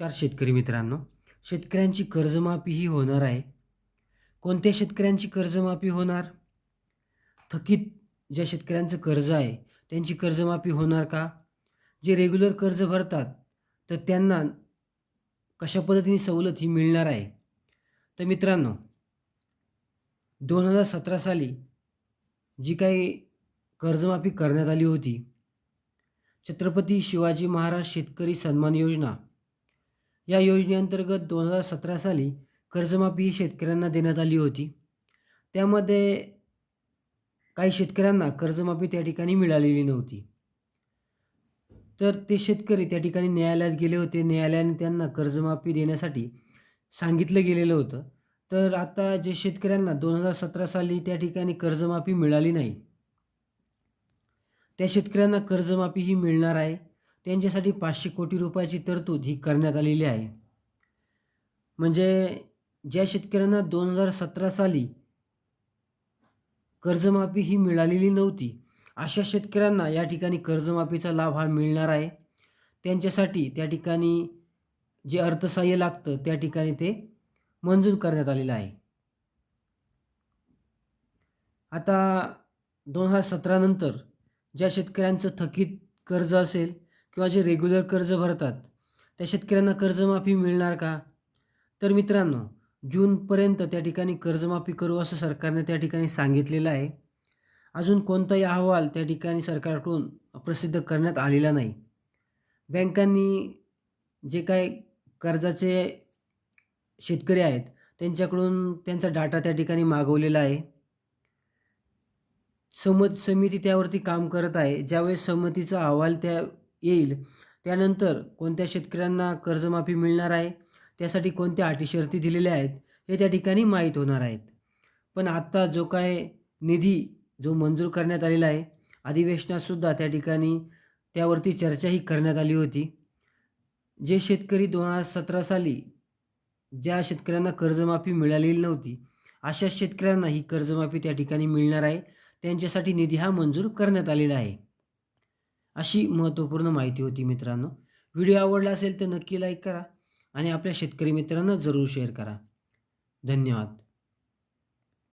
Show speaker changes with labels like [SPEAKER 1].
[SPEAKER 1] नमस्कार शेतकरी मित्रांनो. शेतकऱ्यांची कर्जमाफी ही होणार आहे. कोणत्या शेतकऱ्यांची कर्जमाफी होणार? थकीत ज्या शेतकऱ्यांचं कर्ज आहे त्यांची कर्जमाफी होणार का? जे रेग्युलर कर्ज भरतात तर त्यांना कशा पद्धतीने सवलत ही मिळणार आहे? तर मित्रांनो दोन हजार सतरा साली जी काही कर्जमाफी करण्यात आली होती छत्रपती शिवाजी महाराज शेतकरी सन्मान योजना या योजनेअंतर्गत दोन हजार सतरा साली कर्जमाफी ही शेतकऱ्यांना देण्यात आली होती. त्यामध्ये काही शेतकऱ्यांना कर्जमाफी त्या ठिकाणी मिळालेली नव्हती. तर ते शेतकरी त्या ठिकाणी न्यायालयात गेले होते. न्यायालयाने त्यांना कर्जमाफी देण्यासाठी सांगितलं गेलेलं होतं. तर आता जे शेतकऱ्यांना दोन हजार सतरा साली त्या ठिकाणी कर्जमाफी मिळाली नाही त्या शेतकऱ्यांना कर्जमाफी ही मिळणार आहे. त्यांच्यासाठी पाचशे कोटी रुपयाची तरतूद ही करण्यात आलेली आहे. म्हणजे ज्या शेतकऱ्यांना दोन हजार सतरा साली कर्जमाफी ही मिळालेली नव्हती अशा शेतकऱ्यांना या ठिकाणी कर्जमाफीचा लाभ हा मिळणार आहे. त्यांच्यासाठी त्या ठिकाणी जे अर्थसहाय्य लागतं त्या ठिकाणी ते मंजूर करण्यात आलेलं आहे. आता दोन हजार सतरानंतर ज्या शेतकऱ्यांचं थकीत कर्ज असेल किंवा जे रेग्युलर कर्ज भरतात त्या शेतकऱ्यांना कर्जमाफी मिळणार का? तर मित्रांनो जूनपर्यंत त्या ठिकाणी कर्जमाफी करू असं सरकारने त्या ठिकाणी सांगितलेलं आहे. अजून कोणताही अहवाल त्या ठिकाणी सरकारकडून प्रसिद्ध करण्यात आलेला नाही. बँकांनी जे काय कर्जाचे शेतकरी आहेत त्यांच्याकडून त्यांचा डाटा त्या ठिकाणी मागवलेला आहे. समत समिती त्यावरती काम करत आहे. ज्यावेळेस समितीचा अहवाल त्या येईल. त्यानंतर कोणत्या शेतकऱ्यांना कर्जमाफी मिळणार आहे? त्यासाठी कोणत्या अटी शर्ती दिलेल्या आहेत? हे त्या ठिकाणी माहीत होणार आहेत. पण आत्ता जो काय निधी जो मंजूर करण्यात आलेला आहे अधिवेशनातसुद्धा त्या ठिकाणी त्यावरती चर्चाही करण्यात आली होती. जे शेतकरी दोन हजार सतरा साली ज्या शेतकऱ्यांना कर्जमाफी मिळालेली नव्हती अशा शेतकऱ्यांना ही कर्जमाफी त्या ठिकाणी मिळणार आहे. त्यांच्यासाठी निधी हा मंजूर करण्यात आलेला आहे. अशी महत्त्वपूर्ण माहिती होती मित्रांनो. व्हिडिओ आवडला असेल तर नक्की लाईक करा आणि आपल्या शेतकरी मित्रांना जरूर शेअर करा. धन्यवाद.